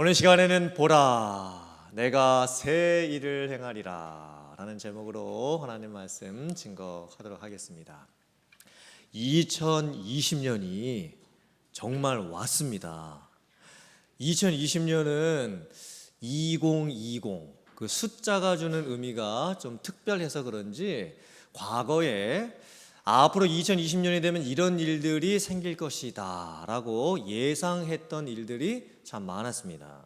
오늘 시간에는 보라 내가 새 일을 행하리라 라는 제목으로 하나님 말씀 증거하도록 하겠습니다. 2020년이 정말 왔습니다. 2020년은 2020 그 숫자가 주는 의미가 좀 특별해서 그런지 과거에 앞으로 2020년이 되면 이런 일들이 생길 것이다 라고 예상했던 일들이 참 많았습니다.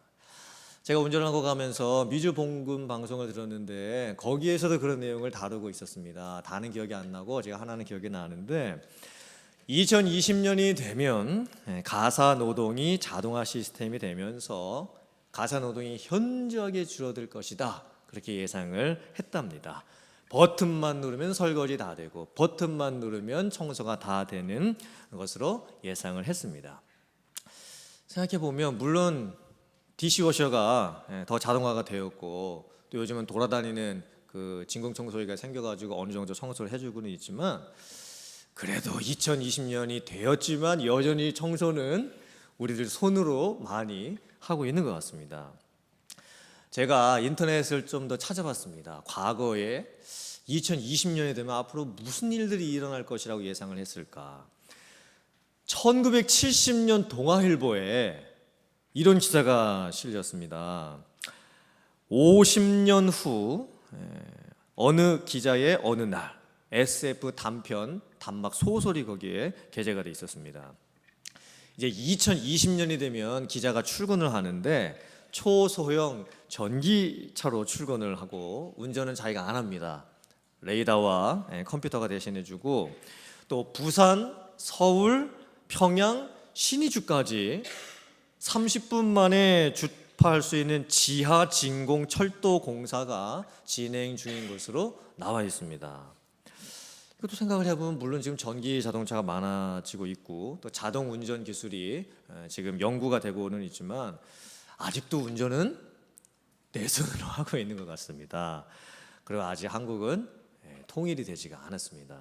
제가 운전을 하고 가면서 미주 봉금 방송을 들었는데 거기에서도 그런 내용을 다루고 있었습니다. 다는 기억이 안 나고 제가 하나는 기억이 나는데 2020년이 되면 예, 가사 노동이 자동화 시스템이 되면서 가사 노동이 현저하게 줄어들 것이다. 그렇게 예상을 했답니다. 버튼만 누르면 설거지 다 되고 버튼만 누르면 청소가 다 되는 것으로 예상을 했습니다. 생각해 보면 물론 디시워셔가 예, 더 자동화가 되었고 또 요즘은 돌아다니는 그 진공 청소기가 생겨가지고 어느 정도 청소를 해주고는 있지만 그래도 2020년이 되었지만 여전히 청소는 우리들 손으로 많이 하고 있는 것 같습니다. 제가 인터넷을 좀 더 찾아봤습니다. 과거에 2020년이 되면 앞으로 무슨 일들이 일어날 것이라고 예상을 했을까? 1970년 동아일보에 이런 기사가 실렸습니다. 50년 후 에, 어느 기자의 어느 날 SF 단편 단막 소설이 거기에 게재가 돼 있었습니다. 이제 2020년이 되면 기자가 출근을 하는데 초소형 전기차로 출근을 하고 운전은 자기가 안 합니다. 레이더와 예, 컴퓨터가 대신해주고 또 부산, 서울, 평양, 신의주까지 30분 만에 주파할 수 있는 지하 진공 철도 공사가 진행 중인 것으로 나와 있습니다. 이것도 생각을 해보면 물론 지금 전기 자동차가 많아지고 있고 또 자동 운전 기술이 에, 지금 연구가 되고는 있지만 아직도 운전은 내 손으로 하고 있는 것 같습니다. 그리고 아직 한국은 에, 통일이 되지가 않았습니다.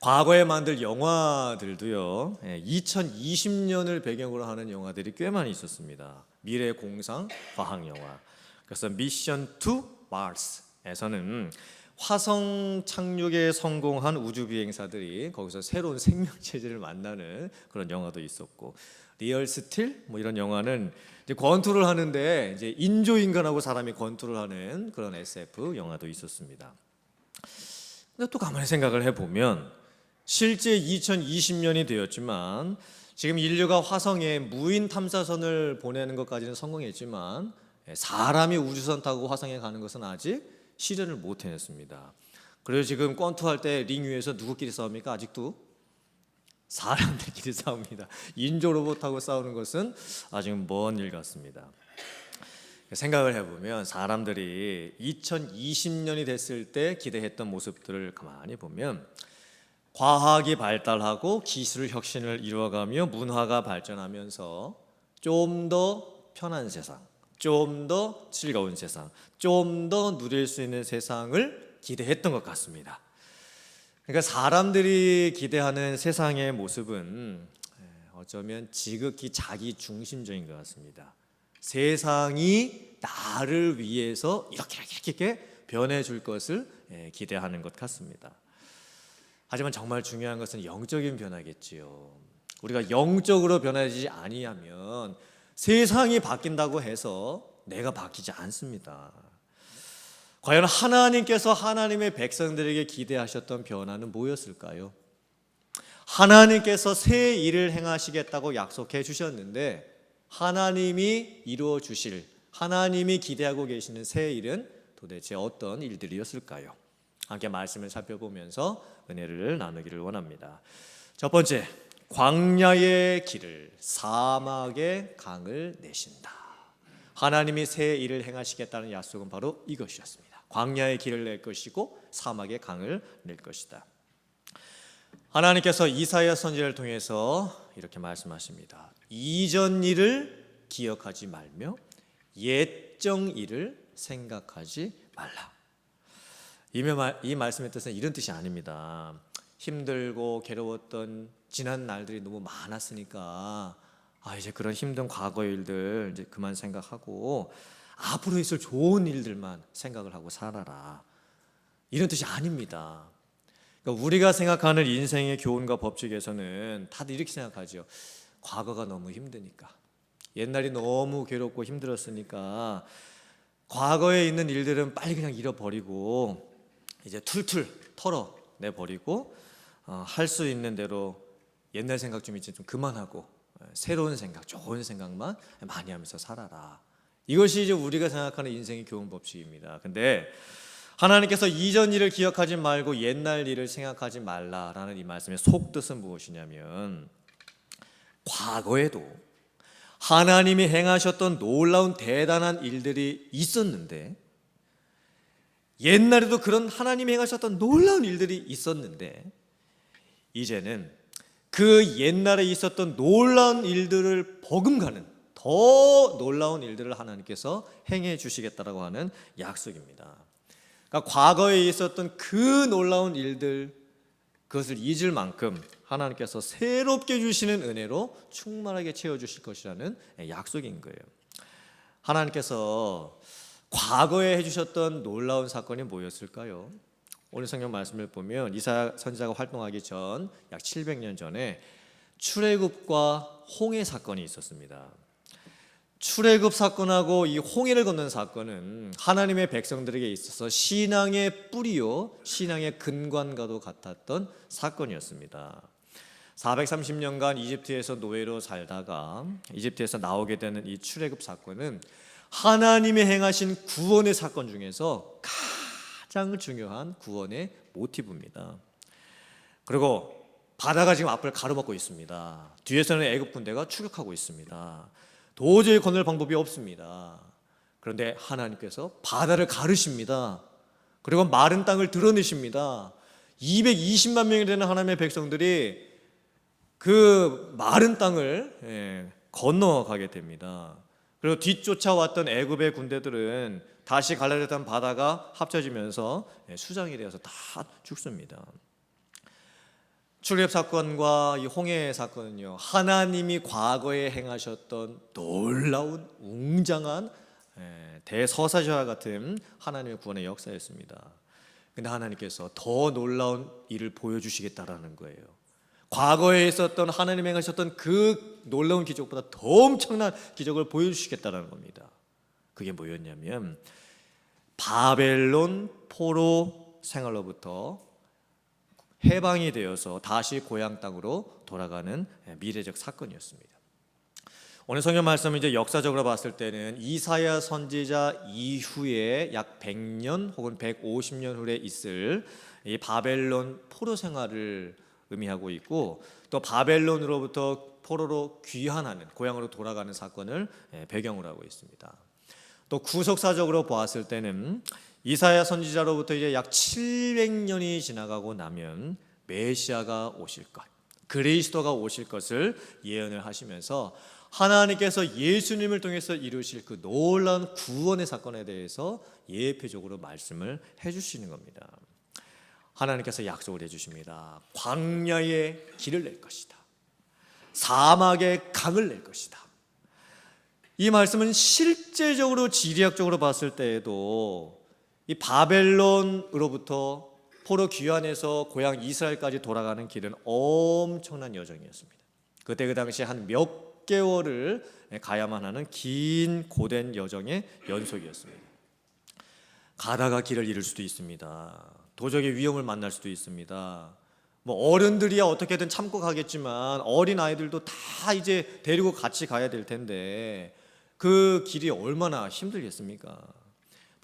과거에 만들 영화들도요. 2020년을 배경으로 하는 영화들이 꽤 많이 있었습니다. 미래 공상 과학 영화. 그래서 미션 투 마스에서는 화성 착륙에 성공한 우주 비행사들이 거기서 새로운 생명 체제를 만나는 그런 영화도 있었고 리얼 스틸 뭐 이런 영화는 이제 권투를 하는데 이제 인조 인간하고 사람이 권투를 하는 그런 SF 영화도 있었습니다. 근데 또 가만히 생각을 해 보면 실제 2020년이 되었지만 지금 인류가 화성에 무인 탐사선을 보내는 것까지는 성공했지만 사람이 우주선 타고 화성에 가는 것은 아직 실현을 못 해냈습니다. 그래서 지금 권투할 때 링 위에서 누구끼리 싸웁니까? 아직도 사람들끼리 싸웁니다. 인조 로봇하고 싸우는 것은 아직 먼 일 같습니다. 생각을 해보면 사람들이 2020년이 됐을 때 기대했던 모습들을 가만히 보면 과학이 발달하고 기술 혁신을 이루어가며 문화가 발전하면서 좀 더 편한 세상, 좀 더 즐거운 세상, 좀 더 누릴 수 있는 세상을 기대했던 것 같습니다. 그러니까 사람들이 기대하는 세상의 모습은 어쩌면 지극히 자기 중심적인 것 같습니다. 세상이 나를 위해서 이렇게 이렇게 이렇게 변해 줄 것을 기대하는 것 같습니다. 하지만 정말 중요한 것은 영적인 변화겠지요. 우리가 영적으로 변하지 아니하면 세상이 바뀐다고 해서 내가 바뀌지 않습니다. 과연 하나님께서 하나님의 백성들에게 기대하셨던 변화는 뭐였을까요? 하나님께서 새 일을 행하시겠다고 약속해 주셨는데 하나님이 이루어 주실 하나님이 기대하고 계시는 새 일은 도대체 어떤 일들이었을까요? 함께 말씀을 살펴보면서 은혜를 나누기를 원합니다. 첫 번째, 광야의 길을 사막의 강을 내신다. 하나님이 새 일을 행하시겠다는 약속은 바로 이것이었습니다. 광야의 길을 낼 것이고 사막의 강을 낼 것이다. 하나님께서 이사야 선지를 통해서 이렇게 말씀하십니다. 이전 일을 기억하지 말며 옛정 일을 생각하지 말라. 이 말씀의 뜻은 이런 뜻이 아닙니다. 힘들고 괴로웠던 지난 날들이 너무 많았으니까 아 이제 그런 힘든 과거의 일들 이제 그만 생각하고 앞으로 있을 좋은 일들만 생각을 하고 살아라. 이런 뜻이 아닙니다. 그러니까 우리가 생각하는 인생의 교훈과 법칙에서는 다들 이렇게 생각하죠. 과거가 너무 힘드니까. 옛날이 너무 괴롭고 힘들었으니까 과거에 있는 일들은 빨리 그냥 잃어버리고 이제 툴툴 털어내 버리고 어, 할 수 있는 대로 옛날 생각 좀 이제 좀 그만하고 예, 새로운 생각, 좋은 생각만 많이 하면서 살아라. 이것이 이제 우리가 생각하는 인생의 교훈 법칙입니다. 근데 하나님께서 이전 일을 기억하지 말고 옛날 일을 생각하지 말라라는 이 말씀의 속뜻은 무엇이냐면 과거에도 하나님이 행하셨던 놀라운 대단한 일들이 있었는데 옛날에도 그런 하나님이 행하셨던 놀라운 일들이 있었는데 이제는 그 옛날에 있었던 놀라운 일들을 버금가는 더 놀라운 일들을 하나님께서 행해 주시겠다라고 하는 약속입니다. 그러니까 과거에 있었던 그 놀라운 일들 그것을 잊을 만큼 하나님께서 새롭게 주시는 은혜로 충만하게 채워 주실 것이라는 약속인 거예요. 하나님께서 과거에 해 주셨던 놀라운 사건이 뭐였을까요? 오늘 성경 말씀을 보면 이사 선지자가 활동하기 전 약 700년 전에 출애굽과 홍해 사건이 있었습니다. 출애굽 사건하고 이 홍해를 건넌 사건은 하나님의 백성들에게 있어서 신앙의 뿌리요 신앙의 근간과도 같았던 사건이었습니다. 430년간 이집트에서 노예로 살다가 이집트에서 나오게 되는 이 출애굽 사건은 하나님이 행하신 구원의 사건 중에서 가장 중요한 구원의 모티브입니다. 그리고 바다가 지금 앞을 가로막고 있습니다. 뒤에서는 애굽 군대가 추격하고 있습니다. 도저히 건널 방법이 없습니다. 그런데 하나님께서 바다를 가르십니다. 그리고 마른 땅을 드러내십니다. 220만 명이 되는 하나님의 백성들이 그 마른 땅을 예, 건너가게 됩니다. 그리고 뒤쫓아왔던 애굽의 군대들은 다시 갈라졌던 바다가 합쳐지면서 예, 수장이 되어서 다 죽습니다. 출애굽 사건과 이 홍해 사건은요 하나님이 과거에 행하셨던 놀라운 웅장한 예, 대서사시와 같은 하나님의 구원의 역사였습니다. 근데 하나님께서 더 놀라운 일을 보여주시겠다라는 거예요. 과거에 있었던 하나님 행하셨던 그 놀라운 기적보다 더 엄청난 기적을 보여주시겠다라는 겁니다. 그게 뭐였냐면 바벨론 포로 생활로부터 해방이 되어서 다시 고향 땅으로 돌아가는 미래적 사건이었습니다. 오늘 성경 말씀은 이제 역사적으로 봤을 때는 이사야 선지자 이후에 약 100년 혹은 150년 후에 있을 이 바벨론 포로 생활을 의미하고 있고 또 바벨론으로부터 포로로 귀환하는 고향으로 돌아가는 사건을 배경으로 하고 있습니다. 또 구속사적으로 보았을 때는 이사야 선지자로부터 이제 약 700년이 지나가고 나면 메시아가 오실 것, 그리스도가 오실 것을 예언을 하시면서 하나님께서 예수님을 통해서 이루실 그 놀라운 구원의 사건에 대해서 예표적으로 말씀을 해주시는 겁니다. 하나님께서 약속을 해주십니다. 광야에 길을 낼 것이다. 사막에 강을 낼 것이다. 이 말씀은 실제적으로 지리학적으로 봤을 때에도 이 바벨론으로부터 포로 귀환해서 고향 이스라엘까지 돌아가는 길은 엄청난 여정이었습니다. 그때 그 당시 한 몇 개월을 가야만 하는 긴 고된 여정의 연속이었습니다. 가다가 길을 잃을 수도 있습니다. 도적의 위험을 만날 수도 있습니다. 뭐 어른들이야 어떻게든 참고 가겠지만 어린 아이들도 다 이제 데리고 같이 가야 될 텐데 그 길이 얼마나 힘들겠습니까?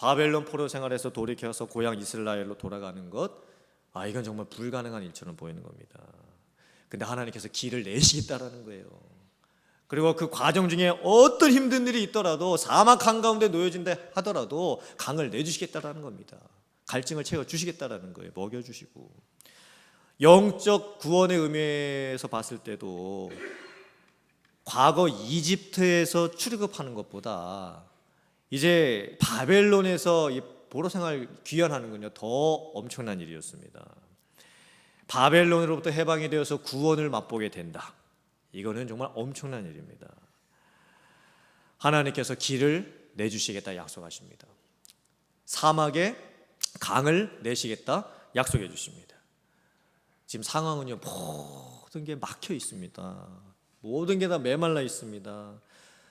바벨론 포로 생활에서 돌이켜서 고향 이스라엘로 돌아가는 것, 아 이건 정말 불가능한 일처럼 보이는 겁니다. 근데 하나님께서 길을 내시겠다라는 거예요. 그리고 그 과정 중에 어떤 힘든 일이 있더라도 사막 한가운데 놓여진다 하더라도 강을 내주시겠다라는 겁니다. 갈증을 채워 주시겠다라는 거예요. 먹여 주시고 영적 구원의 의미에서 봤을 때도 과거 이집트에서 출애굽하는 것보다 이제 바벨론에서 이 보로 생활 귀환하는군요. 더 엄청난 일이었습니다. 바벨론으로부터 해방이 되어서 구원을 맛보게 된다. 이거는 정말 엄청난 일입니다. 하나님께서 길을 내주시겠다 약속하십니다. 사막에 강을 내시겠다 약속해 주십니다. 지금 상황은요 모든 게 막혀 있습니다. 모든 게 다 메말라 있습니다.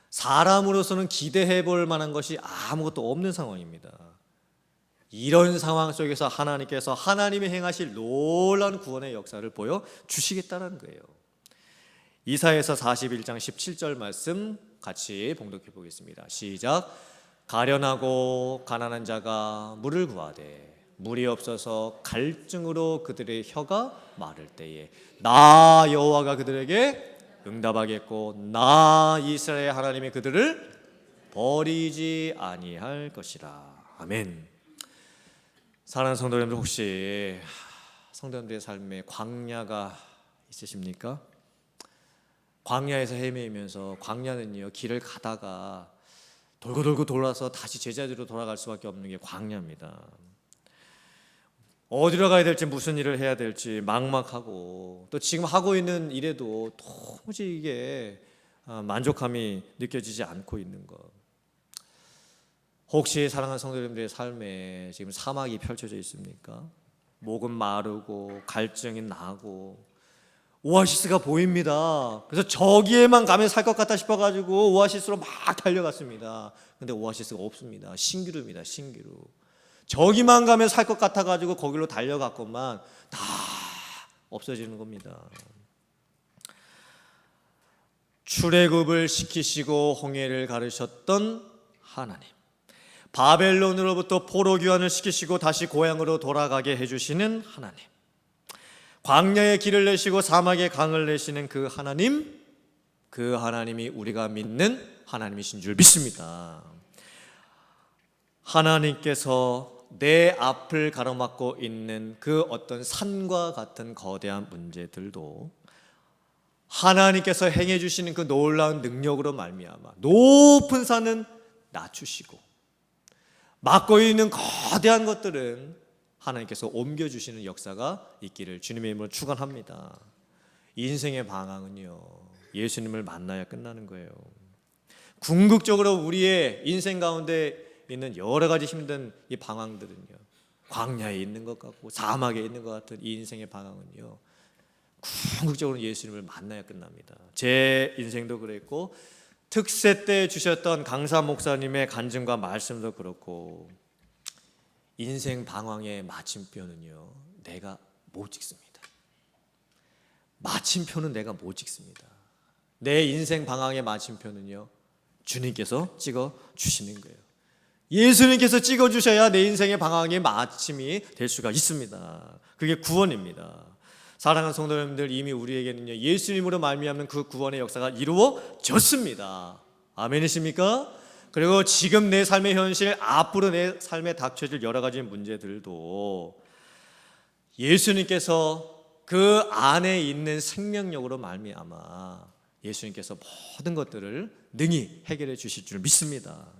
사람으로서는 기대해 볼 만한 것이 아무것도 없는 상황입니다. 이런 상황 속에서 하나님께서 하나님이 행하실 놀라운 구원의 역사를 보여 주시겠다는 거예요. 이사에서 41장 17절 말씀 같이 봉독해 보겠습니다. 시작. 가련하고 가난한 자가 물을 구하되 물이 없어서 갈증으로 그들의 혀가 마를 때에 나 여호와가 그들에게 응답하겠고 나 이스라엘 하나님이 그들을 버리지 아니할 것이라. 아멘. 사랑하는 성도 여러분들 혹시 성도님들의 삶에 광야가 있으십니까? 광야에서 헤매면서 광야는요 길을 가다가 돌고 돌고 돌아서 다시 제자리로 돌아갈 수밖에 없는 게 광야입니다. 어디로 가야 될지 무슨 일을 해야 될지 막막하고 또 지금 하고 있는 일에도 도무지 이게 아, 만족함이 느껴지지 않고 있는 것. 혹시 사랑하는 성도님들의 삶에 지금 사막이 펼쳐져 있습니까? 목은 마르고 갈증이 나고 오아시스가 보입니다. 그래서 저기에만 가면 살 것 같다 싶어가지고 오아시스로 막 달려갔습니다. 근데 오아시스가 없습니다. 신기루입니다. 신기루. 저기만 가면 살 것 같아가지고 거기로 달려갔건만 다 없어지는 겁니다. 출애굽을 시키시고 홍해를 가르셨던 하나님. 바벨론으로부터 포로 귀환을 시키시고 다시 고향으로 돌아가게 해주시는 하나님. 광야에 길을 내시고 사막에 강을 내시는 그 하나님, 그 하나님이 우리가 믿는 하나님이신 줄 믿습니다. 하나님께서 내 앞을 가로막고 있는 그 어떤 산과 같은 거대한 문제들도 하나님께서 행해 주시는 그 놀라운 능력으로 말미암아 높은 산은 낮추시고 막고 있는 거대한 것들은 하나님께서 옮겨 주시는 역사가 있기를 주님의 이름으로 축원합니다. 인생의 방황은요. 예수님을 만나야 끝나는 거예요. 궁극적으로 우리의 인생 가운데 있는 여러 가지 힘든 이 방황들은요. 광야에 있는 것 같고 사막에 있는 것 같은 이 인생의 방황은요. 궁극적으로 예수님을 만나야 끝납니다. 제 인생도 그랬고 특세 때 주셨던 강사 목사님의 간증과 말씀도 그렇고 인생 방황의 마침표는요. 내가 못 찍습니다. 마침표는 내가 못 찍습니다. 내 인생 방황의 마침표는요. 주님께서 찍어 주시는 거예요. 예수님께서 찍어 주셔야 내 인생의 방황의 마침이 될 수가 있습니다. 그게 구원입니다. 사랑하는 성도 여러분들 이미 우리에게는요. 예수님으로 말미암는 그 구원의 역사가 이루어졌습니다. 아멘이십니까? 그리고 지금 내 삶의 현실, 앞으로 내 삶에 닥쳐질 여러 가지 문제들도 예수님께서 그 안에 있는 생명력으로 말미암아 예수님께서 모든 것들을 능히 해결해 주실 줄 믿습니다.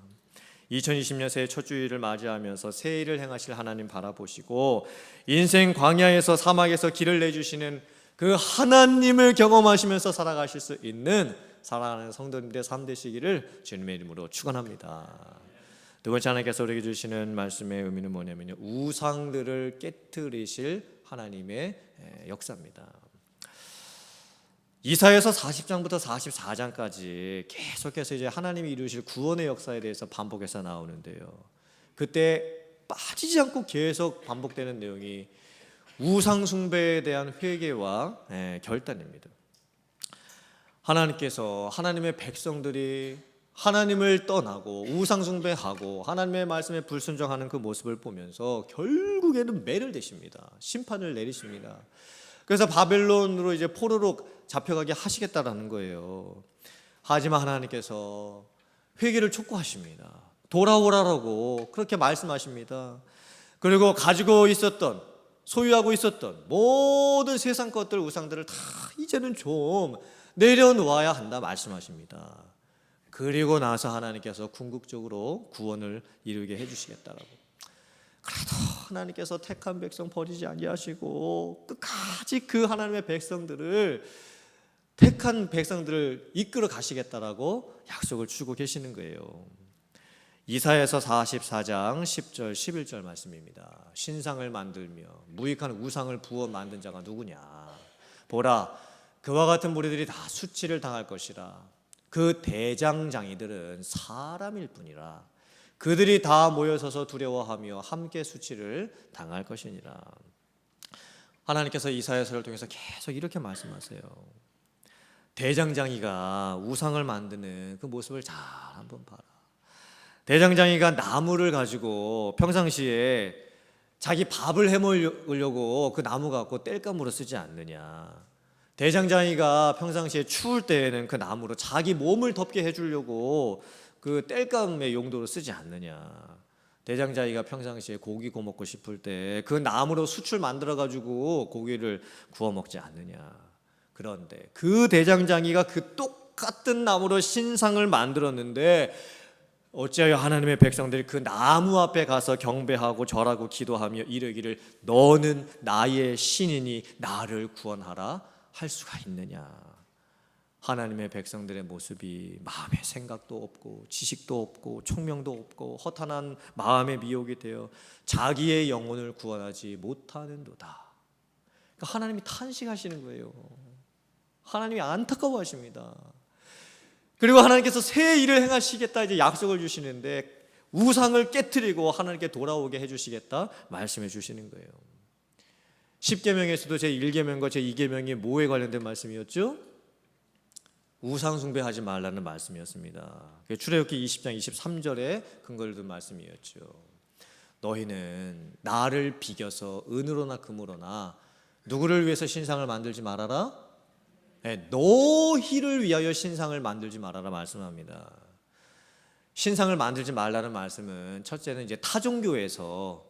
2020년 새해 첫 주일을 맞이하면서 새 일을 행하실 하나님 바라보시고 인생 광야에서 사막에서 길을 내주시는 그 하나님을 경험하시면서 살아가실 수 있는 사랑하는 성도님들의 삶 되시기를 주님의 이름으로 축원합니다. 두 번째 하나님께서 우리에게 주시는 말씀의 의미는 뭐냐면요 우상들을 깨뜨리실 하나님의 역사입니다. 이사에서 40장부터 44장까지 계속해서 이제 하나님이 이루실 구원의 역사에 대해서 반복해서 나오는데요. 그때 빠지지 않고 계속 반복되는 내용이 우상 숭배에 대한 회개와 결단입니다. 하나님께서 하나님의 백성들이 하나님을 떠나고 우상 숭배하고 하나님의 말씀에 불순종하는 그 모습을 보면서 결국에는 매를 대십니다. 심판을 내리십니다. 그래서 바벨론으로 이제 포로로 잡혀가게 하시겠다라는 거예요. 하지만 하나님께서 회개를 촉구하십니다. 돌아오라라고 그렇게 말씀하십니다. 그리고 가지고 있었던 소유하고 있었던 모든 세상 것들 우상들을 다 이제는 좀 내려놓아야 한다 말씀하십니다. 그리고 나서 하나님께서 궁극적으로 구원을 이루게 해 주시겠다라고. 그래도 하나님께서 택한 백성 버리지 아니하시고 끝까지 그 하나님의 백성들을 택한 백성들을 이끌어 가시겠다라고 약속을 주고 계시는 거예요. 이사에서 44장 10절 11절 말씀입니다. 신상을 만들며 무익한 우상을 부어 만든 자가 누구냐? 보라 그와 같은 무리들이 다 수치를 당할 것이라. 그 대장장이들은 사람일 뿐이라. 그들이 다 모여서서 두려워하며 함께 수치를 당할 것이니라. 하나님께서 이사야서를 통해서 계속 이렇게 말씀하세요. 대장장이가 우상을 만드는 그 모습을 잘 한번 봐라. 대장장이가 나무를 가지고 평상시에 자기 밥을 해먹으려고 그 나무 갖고 땔감으로 쓰지 않느냐. 대장장이가 평상시에 추울 때에는 그 나무로 자기 몸을 덮게 해주려고 그 땔감의 용도로 쓰지 않느냐. 대장장이가 평상시에 고기 구워 먹고 싶을 때 그 나무로 수출 만들어 가지고 고기를 구워 먹지 않느냐. 그런데 그 대장장이가 그 똑같은 나무로 신상을 만들었는데 어찌하여 하나님의 백성들이 그 나무 앞에 가서 경배하고 절하고 기도하며 이르기를 너는 나의 신이니 나를 구원하라 할 수가 있느냐? 하나님의 백성들의 모습이 마음의 생각도 없고 지식도 없고 총명도 없고 허탄한 마음의 미혹이 되어 자기의 영혼을 구원하지 못하는도다. 그러니까 하나님이 탄식하시는 거예요. 하나님이 안타까워하십니다. 그리고 하나님께서 새 일을 행하시겠다 이제 약속을 주시는데 우상을 깨뜨리고 하나님께 돌아오게 해주시겠다 말씀해 주시는 거예요. 10계명에서도 제 1계명과 제 2계명이 뭐에 관련된 말씀이었죠? 우상 숭배하지 말라는 말씀이었습니다. 출애굽기 20장 23절에 근거를 둔 말씀이었죠. 너희는 나를 비겨서 은으로나 금으로나 누구를 위해서 신상을 만들지 말아라. 네, 너희를 위하여 신상을 만들지 말아라 말씀합니다. 신상을 만들지 말라는 말씀은 첫째는 이제 타 종교에서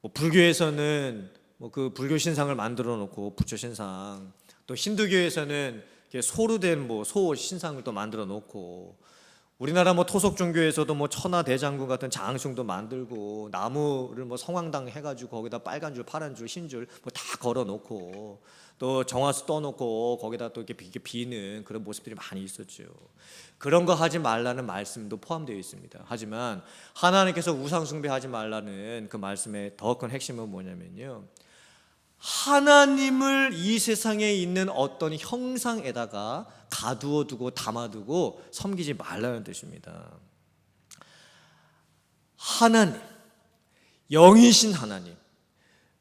뭐 불교에서는 뭐 그 불교 신상을 만들어 놓고 부처 신상 또 힌두교에서는 소루된 뭐 소 신상을 또 만들어 놓고 우리나라 뭐 토속 종교에서도 뭐 천하 대장군 같은 장승도 만들고 나무를 뭐 성황당 해가지고 거기다 빨간 줄, 파란 줄, 흰 줄 뭐 다 걸어 놓고 또 정화수 떠놓고 거기다 또 이렇게 비는 그런 모습들이 많이 있었죠. 그런 거 하지 말라는 말씀도 포함되어 있습니다. 하지만 하나님께서 우상 숭배하지 말라는 그 말씀의 더 큰 핵심은 뭐냐면요. 하나님을 이 세상에 있는 어떤 형상에다가 가두어 두고 담아두고 섬기지 말라는 뜻입니다. 하나님, 영이신 하나님,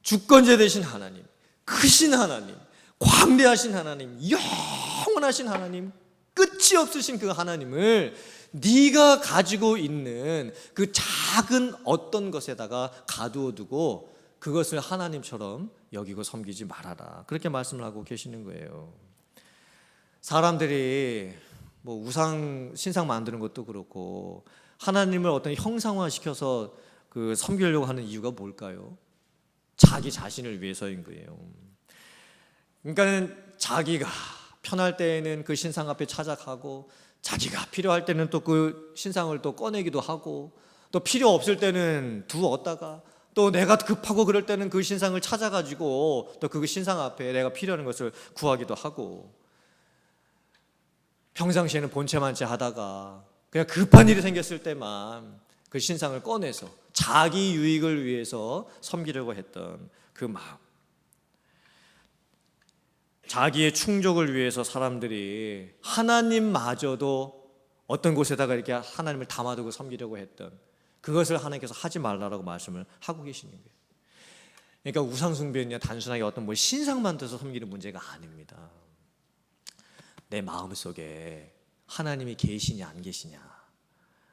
주권자 되신 하나님, 크신 하나님, 광대하신 하나님, 영원하신 하나님, 끝이 없으신 그 하나님을 네가 가지고 있는 그 작은 어떤 것에다가 가두어 두고 그것을 하나님처럼 여기고 섬기지 말아라. 그렇게 말씀을 하고 계시는 거예요. 사람들이 뭐 우상 신상 만드는 것도 그렇고 하나님을 어떤 형상화 시켜서 그 섬기려고 하는 이유가 뭘까요? 자기 자신을 위해서인 거예요. 그러니까는 자기가 편할 때에는 그 신상 앞에 찾아가고 자기가 필요할 때는 또 그 신상을 또 꺼내기도 하고 또 필요 없을 때는 두었다가 또 내가 급하고 그럴 때는 그 신상을 찾아가지고 또 그 신상 앞에 내가 필요한 것을 구하기도 하고 평상시에는 본체만체 하다가 그냥 급한 일이 생겼을 때만 그 신상을 꺼내서 자기 유익을 위해서 섬기려고 했던 그 마음. 자기의 충족을 위해서 사람들이 하나님마저도 어떤 곳에다가 이렇게 하나님을 담아두고 섬기려고 했던 그것을 하나님께서 하지 말라라고 말씀을 하고 계시는 거예요. 그러니까 우상 숭배는 단순하게 어떤 뭐 신상 만들어서 섬기는 문제가 아닙니다. 내 마음 속에 하나님이 계시냐 안 계시냐,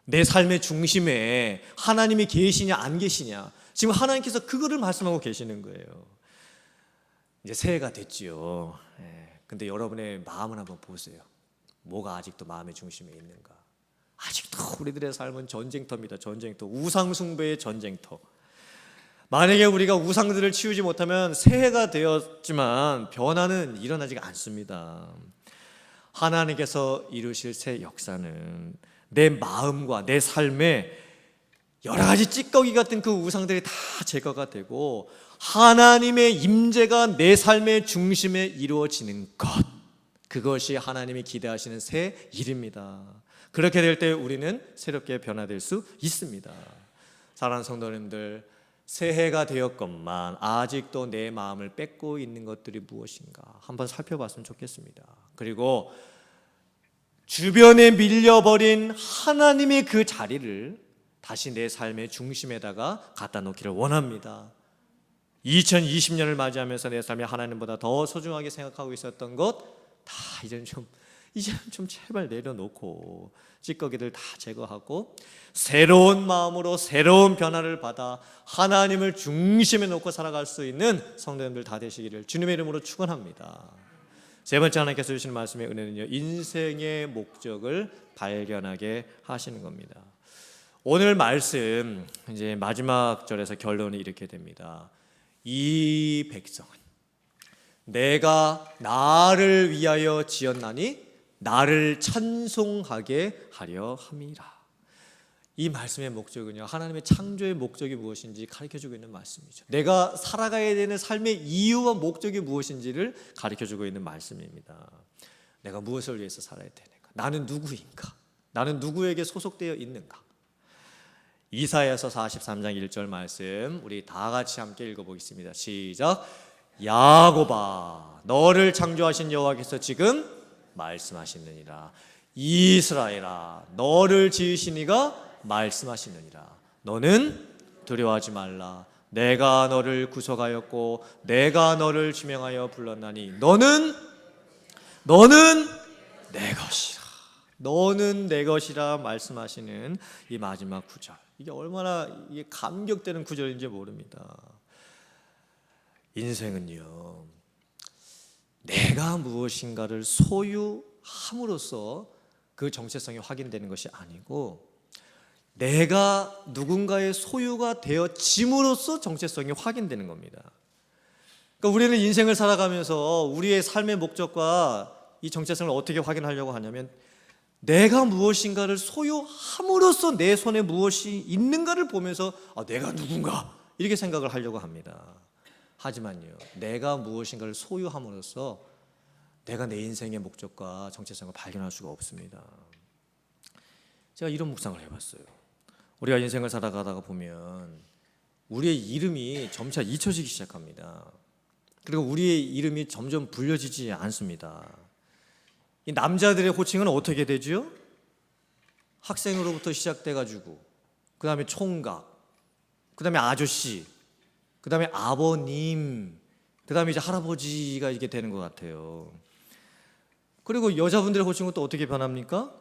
내 삶의 중심에 하나님이 계시냐 안 계시냐, 지금 하나님께서 그거를 말씀하고 계시는 거예요. 이제 새해가 됐지요. 예. 근데 여러분의 마음을 한번 보세요. 뭐가 아직도 마음의 중심에 있는가? 아직도 우리들의 삶은 전쟁터입니다. 전쟁터. 우상숭배의 전쟁터. 만약에 우리가 우상들을 치우지 못하면 새해가 되었지만 변화는 일어나지가 않습니다. 하나님께서 이루실 새 역사는 내 마음과 내 삶에 여러 가지 찌꺼기 같은 그 우상들이 다 제거가 되고 하나님의 임재가 내 삶의 중심에 이루어지는 것. 그것이 하나님이 기대하시는 새 일입니다. 그렇게 될 때 우리는 새롭게 변화될 수 있습니다. 사랑하는 성도님들, 새해가 되었건만 아직도 내 마음을 뺏고 있는 것들이 무엇인가 한번 살펴봤으면 좋겠습니다. 그리고 주변에 밀려버린 하나님의 그 자리를 다시 내 삶의 중심에다가 갖다 놓기를 원합니다. 2020년을 맞이하면서 내 삶이 하나님보다 더 소중하게 생각하고 있었던 것 다 이제는 좀 이제는 좀 제발 내려놓고 찌꺼기들 다 제거하고 새로운 마음으로 새로운 변화를 받아 하나님을 중심에 놓고 살아갈 수 있는 성도님들 다 되시기를 주님의 이름으로 축원합니다. 세 번째 하나님께서 주시는 말씀의 은혜는요 인생의 목적을 발견하게 하시는 겁니다. 오늘 말씀 이제 마지막 절에서 결론이 이렇게 됩니다. 이 백성은 내가 나를 위하여 지었나니 나를 찬송하게 하려 함이라. 이 말씀의 목적은요 하나님의 창조의 목적이 무엇인지 가르쳐 주고 있는 말씀이죠. 내가 살아가야 되는 삶의 이유와 목적이 무엇인지를 가르쳐 주고 있는 말씀입니다. 내가 무엇을 위해서 살아야 되는가? 나는 누구인가? 나는 누구에게 소속되어 있는가? 이사야서 43장 1절 말씀 우리 다 같이 함께 읽어 보겠습니다. 시작. 야고바 너를 창조하신 여호와께서 지금 말씀하시느니라. 이스라엘아 너를 지으신 이가 말씀하시느니라. 너는 두려워하지 말라. 내가 너를 구속하였고 내가 너를 지명하여 불렀나니 너는 너는 내 것이라. 너는 내 것이라 말씀하시는 이 마지막 구절. 이게 얼마나 감격되는 구절인지 모릅니다. 인생은요. 내가 무엇인가를 소유함으로써 그 정체성이 확인되는 것이 아니고 내가 누군가의 소유가 되어짐으로써 정체성이 확인되는 겁니다. 그러니까 우리는 인생을 살아가면서 우리의 삶의 목적과 이 정체성을 어떻게 확인하려고 하냐면 내가 무엇인가를 소유함으로써 내 손에 무엇이 있는가를 보면서 아, 내가 누군가 이렇게 생각을 하려고 합니다. 하지만요, 내가 무엇인가를 소유함으로써 내가 내 인생의 목적과 정체성을 발견할 수가 없습니다. 제가 이런 묵상을 해봤어요. 우리가 인생을 살아가다가 보면 우리의 이름이 점차 잊혀지기 시작합니다. 그리고 우리의 이름이 점점 불려지지 않습니다. 이 남자들의 호칭은 어떻게 되죠? 학생으로부터 시작돼 가지고 그 다음에 총각, 그 다음에 아저씨, 그 다음에 아버님, 그 다음에 이제 할아버지가 이게 되는 것 같아요. 그리고 여자분들의 호칭은 또 어떻게 변합니까?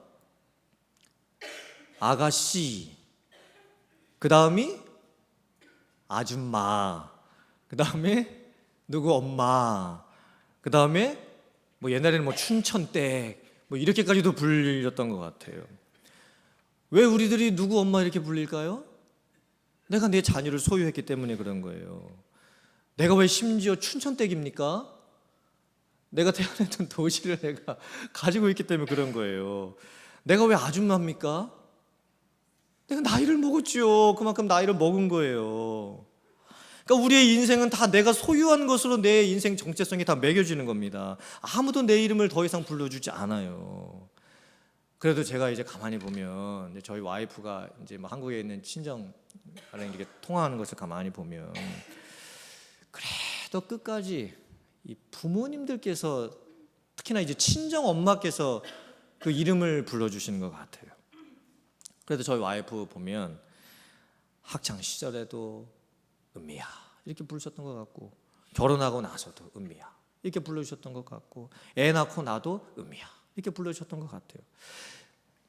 아가씨, 그 다음이 아줌마, 그 다음에 누구 엄마, 그 다음에 뭐 옛날에는 뭐 춘천댁 뭐 이렇게까지도 불렸던 것 같아요. 왜 우리들이 누구 엄마 이렇게 불릴까요? 내가 내 자녀를 소유했기 때문에 그런 거예요. 내가 왜 심지어 춘천댁입니까? 내가 태어났던 도시를 내가 가지고 있기 때문에 그런 거예요. 내가 왜 아줌마입니까? 내가 나이를 먹었지요. 그만큼 나이를 먹은 거예요. 그러니까 우리의 인생은 다 내가 소유한 것으로 내 인생 정체성이 다 매겨지는 겁니다. 아무도 내 이름을 더 이상 불러주지 않아요. 그래도 제가 이제 가만히 보면 이제 저희 와이프가 이제 뭐 한국에 있는 친정이랑 이렇게 통화하는 것을 가만히 보면 그래도 끝까지 이 부모님들께서 특히나 이제 친정 엄마께서 그 이름을 불러주시는 것 같아요. 그래도 저희 와이프 보면 학창 시절에도 은미야 이렇게 부르셨던 것 같고 결혼하고 나서도 은미야 이렇게 불러주셨던 것 같고 애 낳고 나도 은미야 이렇게 불러주셨던 것 같아요.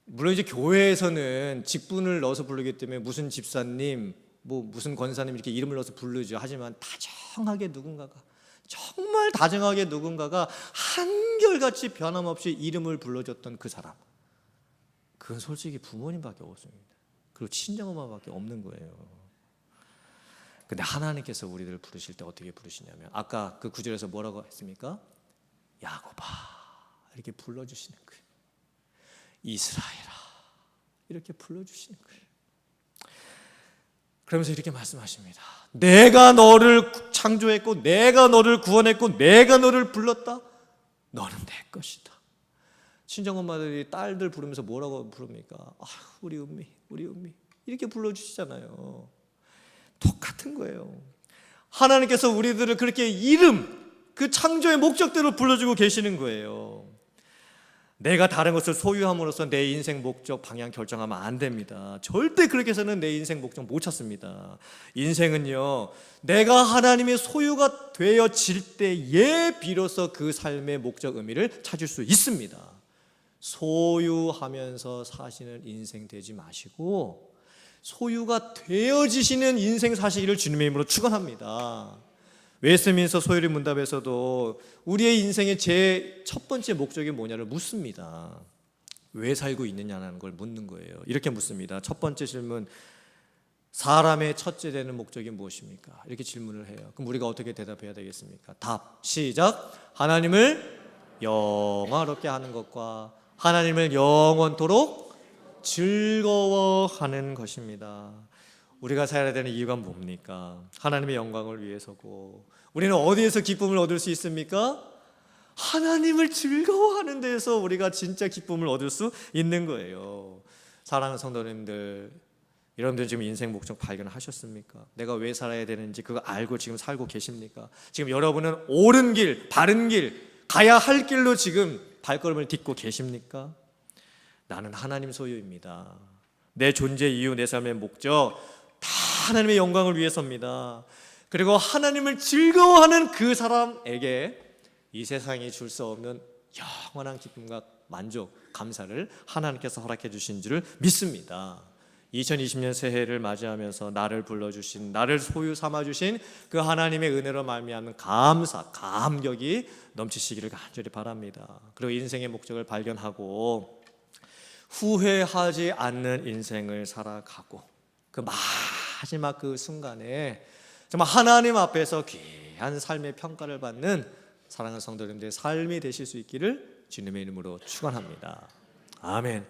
물론 이제 교회에서는 직분을 넣어서 부르기 때문에 무슨 집사님 뭐 무슨 권사님 이렇게 이름을 넣어서 부르죠. 하지만 다정하게 누군가가 정말 다정하게 누군가가 한결같이 변함없이 이름을 불러줬던 그 사람. 그건 솔직히 부모님밖에 없습니다. 그리고 친정엄마밖에 없는 거예요. 근데 하나님께서 우리들을 부르실 때 어떻게 부르시냐면 아까 그 구절에서 뭐라고 했습니까? 야곱아 이렇게 불러주시는 거예요. 이스라엘아 이렇게 불러주시는 거예요. 그러면서 이렇게 말씀하십니다. 내가 너를 창조했고 내가 너를 구원했고 내가 너를 불렀다. 너는 내 것이다. 친정 엄마들이 딸들 부르면서 뭐라고 부릅니까? 아, 우리 은미, 우리 은미 이렇게 불러주시잖아요. 똑같은 거예요. 하나님께서 우리들을 그렇게 이름, 그 창조의 목적대로 불러주고 계시는 거예요. 내가 다른 것을 소유함으로써 내 인생 목적 방향 결정하면 안 됩니다. 절대 그렇게 해서는 내 인생 목적 못 찾습니다. 인생은요, 내가 하나님의 소유가 되어질 때에 비로소 그 삶의 목적 의미를 찾을 수 있습니다. 소유하면서 사시는 인생 되지 마시고 소유가 되어지시는 인생 사시기를 주님의 이름으로 축원합니다. 웨스민서 소유리 문답에서도 우리의 인생의 제 첫 번째 목적이 뭐냐를 묻습니다. 왜 살고 있느냐는 걸 묻는 거예요. 이렇게 묻습니다. 첫 번째 질문 사람의 첫째 되는 목적이 무엇입니까? 이렇게 질문을 해요. 그럼 우리가 어떻게 대답해야 되겠습니까? 답 시작. 하나님을 영화롭게 하는 것과 하나님을 영원토록 즐거워하는 것입니다. 우리가 살아야 되는 이유가 뭡니까? 하나님의 영광을 위해서고 우리는 어디에서 기쁨을 얻을 수 있습니까? 하나님을 즐거워하는 데에서 우리가 진짜 기쁨을 얻을 수 있는 거예요. 사랑하는 성도님들, 여러분들 지금 인생 목적 발견하셨습니까? 내가 왜 살아야 되는지 그거 알고 지금 살고 계십니까? 지금 여러분은 옳은 길, 바른 길, 가야 할 길로 지금 발걸음을 딛고 계십니까? 나는 하나님 소유입니다. 내 존재 이유, 내 삶의 목적 다 하나님의 영광을 위해서입니다. 그리고 하나님을 즐거워하는 그 사람에게 이 세상이 줄 수 없는 영원한 기쁨과 만족, 감사를 하나님께서 허락해 주신 줄을 믿습니다. 2020년 새해를 맞이하면서 나를 불러 주신 나를 소유 삼아 주신 그 하나님의 은혜로 말미암는 감사, 감격이 넘치시기를 간절히 바랍니다. 그리고 인생의 목적을 발견하고 후회하지 않는 인생을 살아가고 그 마지막 그 순간에 정말 하나님 앞에서 귀한 삶의 평가를 받는 사랑하는 성도님들의 삶이 되실 수 있기를 주님의 이름으로 축원합니다. 아멘.